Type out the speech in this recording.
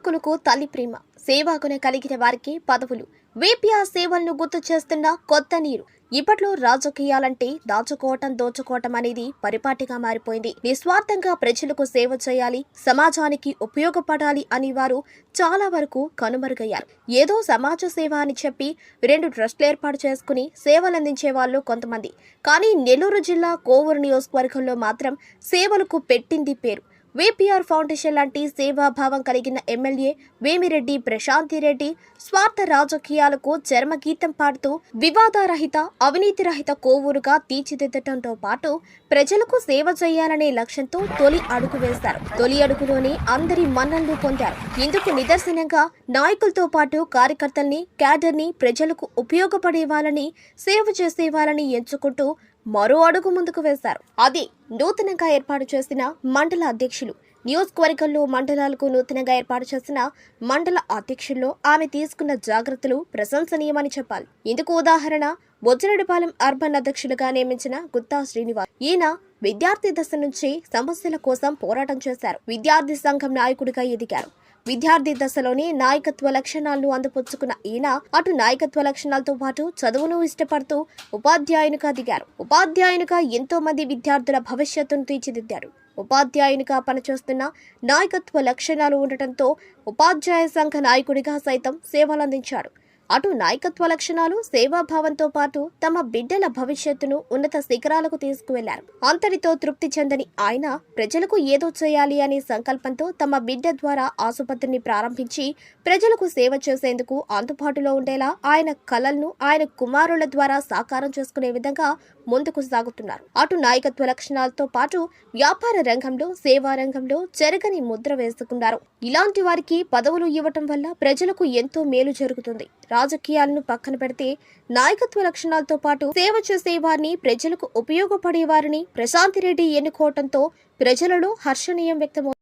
సేవకులకు తల్లి ప్రేమ. సేవకును కలిగిన వారికి పదవులు. విపిఆర్ సేవలను గుర్తు చేస్తున్న కొత్త నీరు. ఇప్పట్లో రాజకీయాలంటే దాచుకోవటం దోచుకోవటం అనేది పరిపాటిగా మారిపోయింది. నిస్వార్థంగా ప్రజలకు సేవ చేయాలి సమాజానికి ఉపయోగపడాలి అని వారు చాలా వరకు కనుమరుగయ్యారు. ఏదో సమాజ సేవ అని చెప్పి రెండు ట్రస్టులు ఏర్పాటు చేసుకుని సేవలందించే వాళ్ళు కొంతమంది. కానీ నెల్లూరు జిల్లా కోవూరు నియోజకవర్గంలో మాత్రం సేవలకు పెట్టింది పేరు. విపిఆర్ ఫౌండేషన్ లాంటి సేవాభావం కలిగిన ఎమ్మెల్యే వేమిరెడ్డి ప్రశాంతిరెడ్డి స్వార్థ రాజకీయాలకు చర్మగీతం పాడుతూ వివాదారహిత అవినీతి రహిత కోవూరుగా తీర్చిదిద్దటంతో పాటు ప్రజలకు సేవ చేయాలనే లక్ష్యంతో తొలి అడుగు వేశారు. తొలి అడుగులోనే అందరి మన్ననలు పొందారు. ఇందుకు నిదర్శనంగా నాయకులతో పాటు కార్యకర్తల్ని క్యాడర్ని ప్రజలకు ఉపయోగపడే వాళ్ళని సేవ చేసే వాళ్ళని ఎంచుకుంటూ మరో అడుగు ముందుకు వేశారు. అది నూతనంగా ఏర్పాటు చేసిన మండల అధ్యక్షులు నియోజకవర్గంలో మండలాలకు నూతనంగా ఏర్పాటు చేసిన మండల అధ్యక్షుల్లో ఆమె తీసుకున్న జాగ్రత్తలు ప్రశంసనీయమని చెప్పాలి. ఇందుకు ఉదాహరణ బొజ్జరెడ్డిపాలెం అర్బన్ అధ్యక్షులుగా నియమించిన గుత్తా శ్రీనివాస్. ఈయన విద్యార్థి దశ నుంచి సమస్యల కోసం పోరాటం చేశారు. విద్యార్థి సంఘం నాయకుడిగా ఎదిగారు. విద్యార్థి దశలోనే నాయకత్వ లక్షణాలను అందపుచ్చుకున్న ఈయన అటు నాయకత్వ లక్షణాలతో పాటు చదువును ఇష్టపడుతూ ఉపాధ్యాయునిగా దిగారు. ఉపాధ్యాయునిగా ఎంతో మంది విద్యార్థుల భవిష్యత్తును తీర్చిదిద్దారు. ఉపాధ్యాయునిగా పనిచేస్తున్న నాయకత్వ లక్షణాలు ఉండటంతో ఉపాధ్యాయ సంఘ నాయకుడిగా సైతం సేవలందించాడు అటు నాయకత్వ లక్షణాలు సేవాభావంతో పాటు తమ బిడ్డల భవిష్యత్తును ఉన్నత శిఖరాలకు తీసుకువెళ్ళారు. అంతటితో తృప్తి చెందని ఆయన ప్రజలకు ఏదో చేయాలి అనే సంకల్పంతో తమ బిడ్డ ద్వారా ఆసుపత్రిని ప్రారంభించి ప్రజలకు సేవ చేసేందుకు అందుబాటులో ఉండేలా ఆయన కలలను ఆయన కుమారుల ద్వారా సాకారం చేసుకునే విధంగా ముందుకు సాగుతున్నారు. అటు నాయకత్వ లక్షణాలతో పాటు వ్యాపార రంగంలో సేవా రంగంలో చెరగని ముద్ర వేసుకున్నారు. ఇలాంటి వారికి పదవులు ఇవ్వటం వల్ల ప్రజలకు ఎంతో మేలు జరుగుతుంది. రాజకీయాలను పక్కన పెడితే నాయకత్వ లక్షణాలతో పాటు సేవ చేసే వారిని ప్రజలకు ఉపయోగపడే వారిని ప్రశాంతి రెడ్డి ఎన్నుకోవటంతో ప్రజలలో హర్షణీయం వ్యక్తమవుతుంది.